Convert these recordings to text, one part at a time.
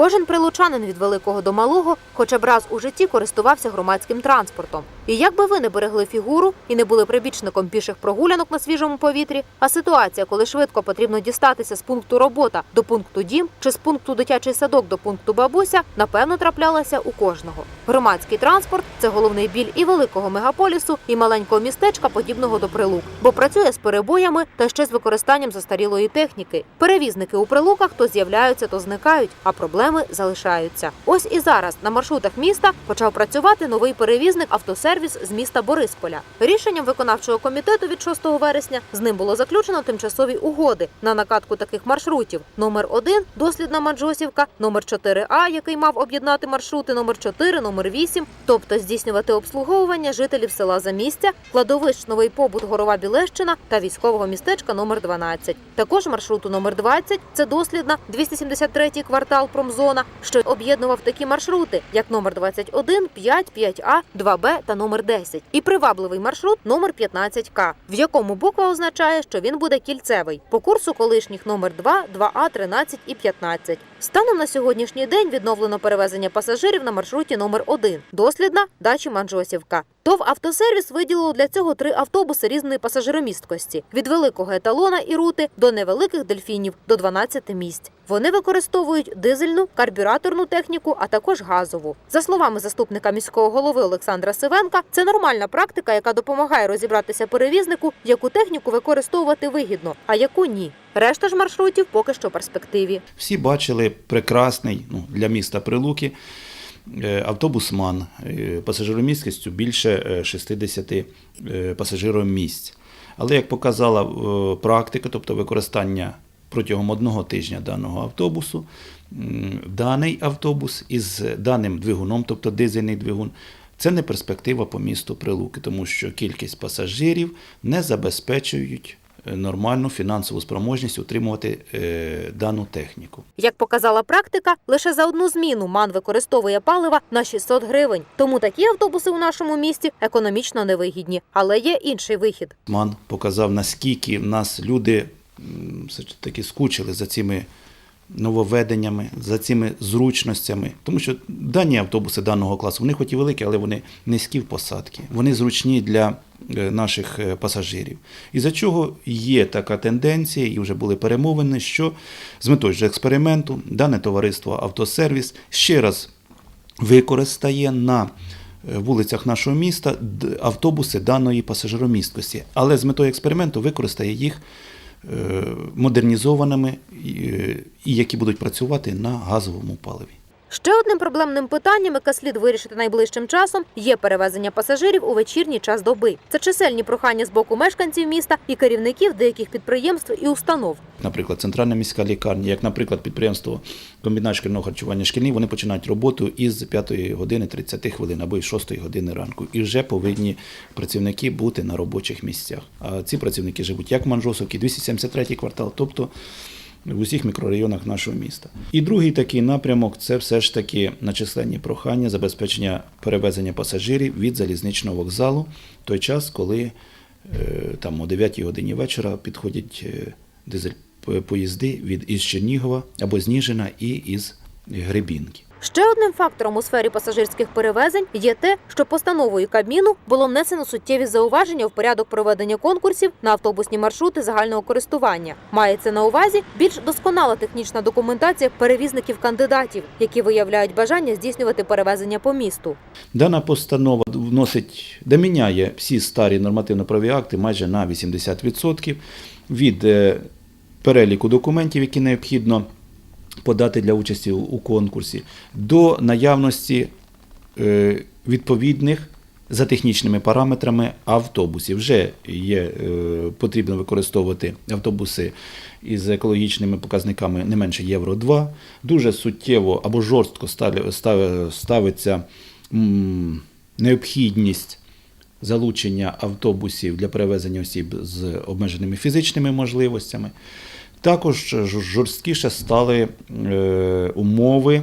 Кожен прилучанин від великого до малого хоча б раз у житті користувався громадським транспортом. І як би ви не берегли фігуру і не були прибічником піших прогулянок на свіжому повітрі, а ситуація, коли швидко потрібно дістатися з пункту робота до пункту дім чи з пункту дитячий садок до пункту бабуся, напевно траплялася у кожного. Громадський транспорт це головний біль і великого мегаполісу, і маленького містечка, подібного до прилук, бо працює з перебоями та ще з використанням застарілої техніки. Перевізники у прилуках то з'являються, то зникають, а проблеми залишаються. Ось і зараз на маршрутах міста почав працювати новий перевізник автосервіс з міста Борисполя. Рішенням виконавчого комітету від 6 вересня з ним було заключено тимчасові угоди на накатку таких маршрутів: номер 1 – дослідна Манджосівка, номер 4А, який мав об'єднати маршрути номер 4, номер 8, тобто здійснювати обслуговування жителів села Замістя, кладовищ Новий Побут Горова Білещина та військового містечка номер 12. Також маршруту номер 20 – це дослідна 273 квартал Промзона, що об'єднував такі маршрути, як номер 21, 5, 5А, 2Б та номер 10. І привабливий маршрут номер 15К, в якому буква означає, що він буде кільцевий по курсу колишніх номер 2, 2А, 13 і 15. Станом на сьогоднішній день відновлено перевезення пасажирів на маршруті номер 1 дослідна дачі Манджосівка. ТОВ автосервіс виділило для цього три автобуси різної пасажиромісткості від великого еталона і рути до невеликих дельфінів до 12 місць. Вони використовують дизельну, карбюраторну техніку, а також газову. За словами заступника міського голови Олександра Сивенка, це нормальна практика, яка допомагає розібратися перевізнику, яку техніку використовувати вигідно, а яку ні. Решта ж маршрутів поки що в перспективі. Всі бачили прекрасний ну, для міста Прилуки е, автобус-ман е, пасажиромісткістю більше е, 60 е, пасажиромісць. Але як показала практика, тобто використання протягом одного тижня даного автобусу, даний автобус із даним двигуном, тобто дизельний двигун, це не перспектива по місту Прилуки, тому що кількість пасажирів не забезпечують нормальну фінансову спроможність утримувати е, дану техніку. Як показала практика, лише за одну зміну МАН використовує палива на 600 гривень. Тому такі автобуси у нашому місті економічно невигідні. Але є інший вихід. Ман показав, наскільки в нас люди все таки скучили за цими нововведеннями, за цими зручностями. Тому що дані автобуси даного класу, вони хоч і великі, але вони низькі в посадці. Вони зручні для е, наших е, пасажирів. І за чого є така тенденція, і вже були перемовини, що з метою ж експерименту дане товариство Автосервіс ще раз використає на е, вулицях нашого міста автобуси даної пасажиромісткості, але з метою експерименту використає їх модернізованими, і, е, які будуть працювати на газовому паливі. Ще одним проблемним питанням, яке слід вирішити найближчим часом, є перевезення пасажирів у вечірній час доби. Це чисельні прохання з боку мешканців міста і керівників деяких підприємств і установ. Наприклад, центральна міська лікарня, як, наприклад, підприємство комбінат шкільного харчування шкільний, вони починають роботу із 5 години 30 хвилин або із 6 години ранку. І вже повинні працівники бути на робочих місцях. А ці працівники живуть як в Манжосовці, 273 квартал, тобто в усіх мікрорайонах нашого міста. І другий такий напрямок це все ж таки начисленні прохання забезпечення перевезення пасажирів від залізничного вокзалу в той час, коли е, там о 9 годині вечора підходять е, дизель поїзди від із Чернігова або з Ніжина і із Гребінки. Ще одним фактором у сфері пасажирських перевезень є те, що постановою Кабміну було внесено суттєві зауваження в порядок проведення конкурсів на автобусні маршрути загального користування. Мається на увазі більш досконала технічна документація перевізників кандидатів, які виявляють бажання здійснювати перевезення по місту. Дана постанова вносить, доміняє всі старі нормативно-праві акти майже на 80% від е, переліку документів, які необхідно подати для участі у- конкурсі, до наявності е, відповідних за технічними параметрами автобусів. Вже є е, потрібно використовувати автобуси із екологічними показниками не менше Євро 2. Дуже суттєво або жорстко ставиться необхідність залучення автобусів для перевезення осіб з обмеженими фізичними можливостями. Також жорсткіше стали е, умови,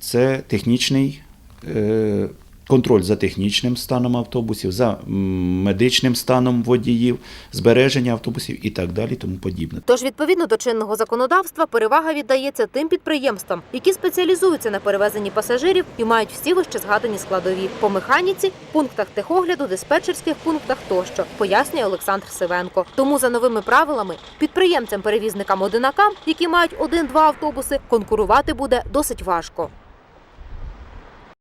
це технічний е, контроль за технічним станом автобусів, за медичним станом водіїв, збереження автобусів і так далі, тому подібне. Тож, відповідно до чинного законодавства, перевага віддається тим підприємствам, які спеціалізуються на перевезенні пасажирів і мають всі вище згадані складові по механіці, пунктах техогляду, диспетчерських пунктах тощо, пояснює Олександр Сивенко. Тому за новими правилами підприємцям-перевізникам одинакам, які мають один-два автобуси, конкурувати буде досить важко.